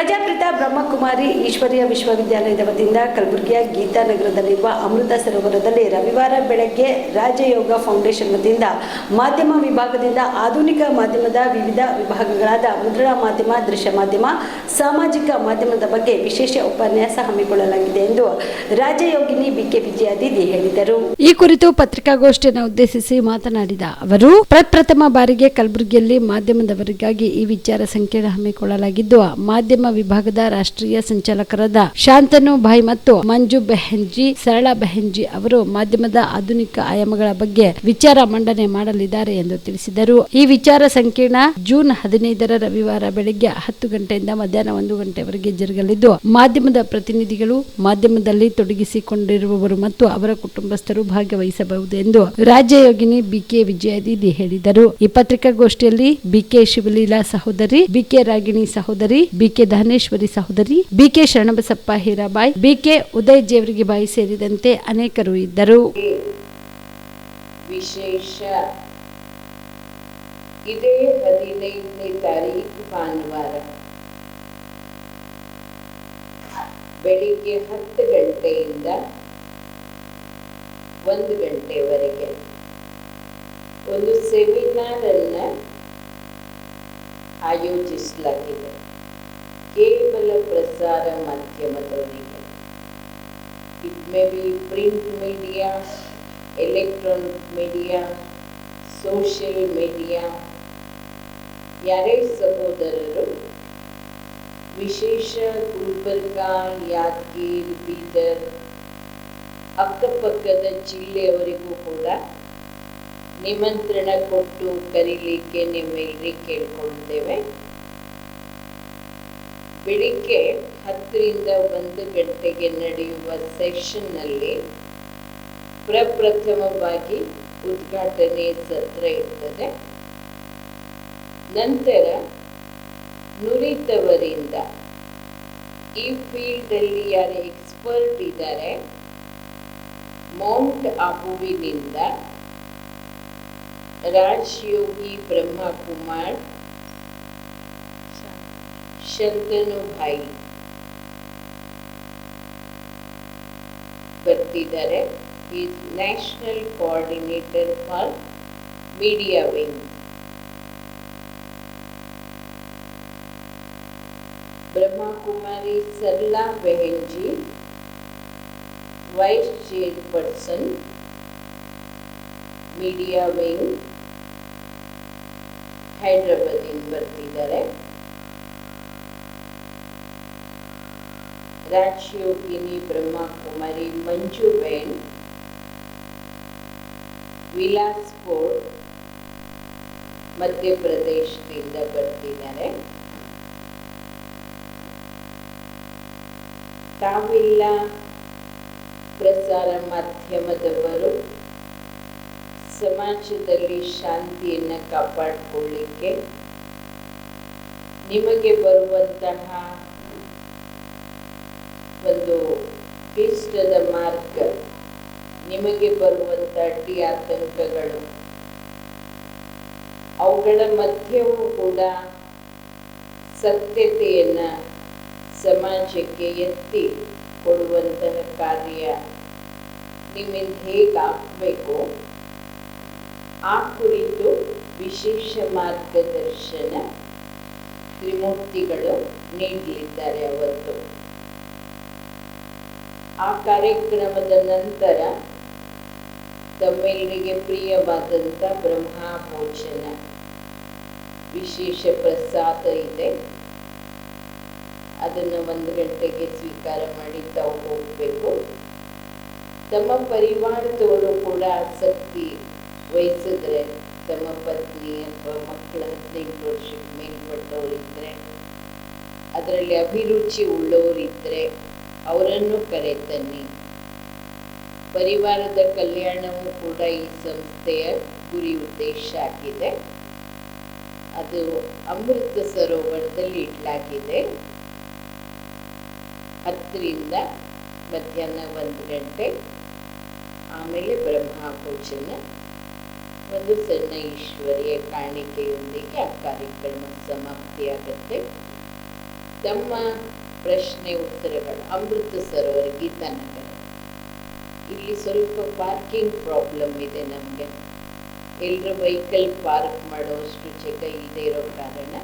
ಪ್ರಜಾಪಿತ ಬ್ರಹ್ಮಕುಮಾರಿ ಈಶ್ವರೀಯ ವಿಶ್ವವಿದ್ಯಾಲಯದ ವತಿಯಿಂದ ಕಲಬುರಗಿಯ ಗೀತಾನಗರದಲ್ಲಿರುವ ಅಮೃತ ಸರೋವರದಲ್ಲಿ ರವಿವಾರ ಬೆಳಗ್ಗೆ ರಾಜಯೋಗ ಫೌಂಡೇಶನ್ ವತಿಯಿಂದ ಮಾಧ್ಯಮ ವಿಭಾಗದಿಂದ ಆಧುನಿಕ ಮಾಧ್ಯಮದ ವಿವಿಧ ವಿಭಾಗಗಳಾದ ಮುದ್ರಣ ಮಾಧ್ಯಮ, ದೃಶ್ಯ ಮಾಧ್ಯಮ, ಸಾಮಾಜಿಕ ಮಾಧ್ಯಮದ ಬಗ್ಗೆ ವಿಶೇಷ ಉಪನ್ಯಾಸ ಹಮ್ಮಿಕೊಳ್ಳಲಾಗಿದೆ ಎಂದು ರಾಜಯೋಗಿನಿ ಬಿಕೆ ವಿಜಯಾದಿದಿ ಹೇಳಿದರು. ಈ ಕುರಿತು ಪತ್ರಿಕಾಗೋಷ್ಠಿಯನ್ನು ಉದ್ದೇಶಿಸಿ ಮಾತನಾಡಿದ ಅವರು, ಪ್ರಪ್ರಥಮ ಬಾರಿಗೆ ಕಲಬುರಗಿಯಲ್ಲಿ ಮಾಧ್ಯಮದವರಿಗಾಗಿ ಈ ವಿಚಾರ ಸಂಕಿರಣ ಹಮ್ಮಿಕೊಳ್ಳಲಾಗಿದ್ದು, ಮಾಧ್ಯಮ ವಿಭಾಗದ ರಾಷ್ಟ್ರೀಯ ಸಂಚಾಲಕರಾದ ಶಾಂತನು ಭಾಯ್ ಮತ್ತು ಮಂಜು ಬೆಹೆನ್ಜಿ, ಸರಳ ಬೆಹೆನ್ಜಿ ಅವರು ಮಾಧ್ಯಮದ ಆಧುನಿಕ ಆಯಾಮಗಳ ಬಗ್ಗೆ ವಿಚಾರ ಮಂಡನೆ ಮಾಡಲಿದ್ದಾರೆ ಎಂದು ತಿಳಿಸಿದರು. ಈ ವಿಚಾರ ಸಂಕಿರಣ ಜೂನ್ ಹದಿನೈದರ ರವಿವಾರ ಬೆಳಗ್ಗೆ ಹತ್ತು ಗಂಟೆಯಿಂದ ಮಧ್ಯಾಹ್ನ ಒಂದು ಗಂಟೆವರೆಗೆ ಜರುಗಲಿದ್ದು, ಮಾಧ್ಯಮದ ಪ್ರತಿನಿಧಿಗಳು ಮಾಧ್ಯಮದಲ್ಲಿ ತೊಡಗಿಸಿಕೊಂಡಿರುವವರು ಮತ್ತು ಅವರ ಕುಟುಂಬಸ್ಥರು ಭಾಗವಹಿಸಬಹುದು ಎಂದು ರಾಜ್ಯಯೋಗಿನಿ ಬಿಕೆ ವಿಜಯದಿದಿ ಹೇಳಿದರು. ಈ ಪತ್ರಿಕಾಗೋಷ್ಠಿಯಲ್ಲಿ ಬಿಕೆ ಶಿವಲೀಲಾ ಸಹೋದರಿ, ಬಿಕೆ ರಾಗಿಣಿ ಸಹೋದರಿ, ಬಿಕೆ ದಾನೇಶ್ವರಿ ಸಹೋದರಿ ಬಿಕೆ ಶರಣಬಸಪ್ಪ ಹೀರಾಬಾಯಿ, ಬಿಕೆ ಉದಯ್ ಜೇವರಿಗೆ ಬಾಯಿ ಸೇರಿದಂತೆ ಅನೇಕರು ಇದ್ದರು. ವಿಶೇಷ. ಇದೇ ಹದಿನೈದನೇ ತಾರೀಕು ಭಾನುವಾರ. ಬೆಳಿಗ್ಗೆ ಹತ್ತು ಗಂಟೆಯಿಂದ ಒಂದು ಗಂಟೆವರೆಗೆ ಒಂದು ಸೆಮಿನಾರ್ ಅನ್ನ ಆಯೋಜಿಸಲಾಗಿದೆ. ಕೇವಲ ಪ್ರಸಾರ ಮಾಧ್ಯಮದವರಿಗೆ it may be print media electronic media social media ಯಾರೇ ಸಹೋದರರು ವಿಶೇಷ ಗುಲ್ಬರ್ಗ ಯಾದಗಿರಿ ಬೀದರ್ ಅಕ್ಕಪಕ್ಕದ ಜಿಲ್ಲೆಯವರಿಗೂ ಕೂಡ ನಿಮಂತ್ರಣ ಕೊಟ್ಟು ಕರೀಲಿಕ್ಕೆ ನಿಮ್ಮೆಲ್ಲರಿ ಕೇಳ್ಕೊಳ್ತೇವೆ ಬೆಳಿಗ್ಗೆ ಹತ್ತರಿಂದ ಒಂದು ಗಂಟೆಗೆ ನಡೆಯುವ ಸೆಷನ್ನಲ್ಲಿ ಪ್ರಪ್ರಥಮವಾಗಿ ಉದ್ಘಾಟನೆ ಸತ್ರ ಇರ್ತದೆ. ನಂತರ ನುರಿತವರಿಂದ ಈ ಫೀಲ್ಡಲ್ಲಿ ಯಾರು ಎಕ್ಸ್ಪರ್ಟ್ ಇದ್ದಾರೆ, ಮೌಂಟ್ ಆಬುವಿನಿಂದ ರಾಜಯೋಗಿ ಬ್ರಹ್ಮಕುಮಾರ್ शंतनु भाई बरतारे national coordinator for media wing Brahma Kumari Sarla बहन ji vice chairperson media wing Hyderabad बरतारे है। ರಾಜಯೋಗಿನಿ ಬ್ರಹ್ಮಕುಮಾರಿ ಮಂಜುಬೇನ್ ವಿಲಾಸ್ಪುರ್ ಮಧ್ಯಪ್ರದೇಶದಿಂದ ಬರ್ತಿದ್ದಾರೆ. ತಾವೆಲ್ಲ ಪ್ರಸಾರ ಮಾಧ್ಯಮದವರು ಸಮಾಜದಲ್ಲಿ ಶಾಂತಿಯನ್ನು ಕಾಪಾಡಿಕೊಳ್ಳಿಕ್ಕೆ ನಿಮಗೆ ಬರುವಂತಹ ಒಂದು ಕ್ಲಿಷ್ಟದ ಮಾರ್ಗ. ನಿಮಗೆ ಬರುವಂತಹ ಅಡ್ಡಿ ಆತಂಕಗಳು ಅವುಗಳ ಮಧ್ಯವೂ ಕೂಡ ಸತ್ಯತೆಯನ್ನ ಸಮಾಜಕ್ಕೆ ಎತ್ತಿ ಕೊಡುವಂತಹ ಕಾರ್ಯ. ನಿಮ್ಮಿಂದ ಹೇಗಾಗಬೇಕು? ಆ ಕುರಿತು ವಿಶೇಷ ಮಾರ್ಗದರ್ಶನ ತ್ರಿಮೂರ್ತಿಗಳು ನೀಡಲಿದ್ದಾರೆ ಅವತ್ತು. ಆ ಕಾರ್ಯಕ್ರಮದ ನಂತರ ತಮ್ಮೆಲ್ಲರಿಗೆ ಪ್ರಿಯವಾದಂಥ ಬ್ರಹ್ಮ ಭೋಜನ ವಿಶೇಷ ಪ್ರಸಾದ ಇದೆ. ಅದನ್ನು ಒಂದು ಗಂಟೆಗೆ ಸ್ವೀಕಾರ ಮಾಡಿ ತಾವು ಹೋಗಬೇಕು. ತಮ್ಮ ಪರಿವಾರದವರು ಕೂಡ ಆಸಕ್ತಿ ವಹಿಸಿದ್ರೆ, ತಮ್ಮ ಪತ್ನಿ ಅಥವಾ ಮಕ್ಕಳ ಹದಿನೆಂಟು ವರ್ಷಕ್ಕೆ ಮೇಲ್ಪಟ್ಟವರಿದ್ದರೆ ಅದರಲ್ಲಿ ಅಭಿರುಚಿ ಉಳ್ಳವರಿದ್ದರೆ ಅವರನ್ನು ಕರೆತನ್ನಿ. ಪರಿವಾರದ ಕಲ್ಯಾಣವೂ ಕೂಡ ಈ ಸಂಸ್ಥೆಯ ಗುರಿ ಉದ್ದೇಶ ಆಗಿದೆ. ಅದು ಅಮೃತ ಸರೋವರದಲ್ಲಿ ಇಡಲಾಗಿದೆ. ಹತ್ತರಿಂದ ಮಧ್ಯಾಹ್ನ ಒಂದು ಗಂಟೆ, ಆಮೇಲೆ ಬ್ರಹ್ಮಭೋಜನ ಒಂದು ಸಣ್ಣ ಈಶ್ವರಿಯ ಕಾಣಿಕೆಯೊಂದಿಗೆ ಆ ಕಾರ್ಯಕ್ರಮ ಸಮಾಪ್ತಿಯಾಗುತ್ತೆ. ತಮ್ಮ ಪ್ರಶ್ನೆ ಉತ್ತರಗಳು, ಅಮೃತ ಸರೋವರ ಗೀತಾನಗರ. ಇಲ್ಲಿ ಸ್ವಲ್ಪ ಪಾರ್ಕಿಂಗ್ ಪ್ರಾಬ್ಲಮ್ ಇದೆ ನಮಗೆ. ಎಲ್ಲರ ವೆಹಿಕಲ್ ಪಾರ್ಕ್ ಮಾಡೋಷ್ಟು ಜಾಗ ಇಲ್ಲದೆ ಇರೋ ಕಾರಣ,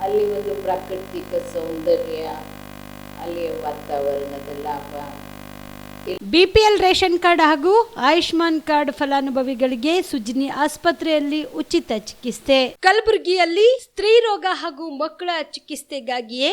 ಅಲ್ಲಿ ಒಂದು ಪ್ರಾಕೃತಿಕ ಸೌಂದರ್ಯ, ಅಲ್ಲಿಯ ವಾತಾವರಣದ ಲಾಭ. ಬಿಪಿಎಲ್ ರೇಷನ್ ಕಾರ್ಡ್ ಹಾಗೂ ಆಯುಷ್ಮಾನ್ ಕಾರ್ಡ್ ಫಲಾನುಭವಿಗಳಿಗೆ ಸುಜಿನಿ ಆಸ್ಪತ್ರೆಯಲ್ಲಿ ಉಚಿತ ಚಿಕಿತ್ಸೆ. ಕಲಬುರಗಿಯಲ್ಲಿ ಸ್ತ್ರೀ ರೋಗ ಹಾಗೂ ಮಕ್ಕಳ ಚಿಕಿತ್ಸೆಗಾಗಿಯೇ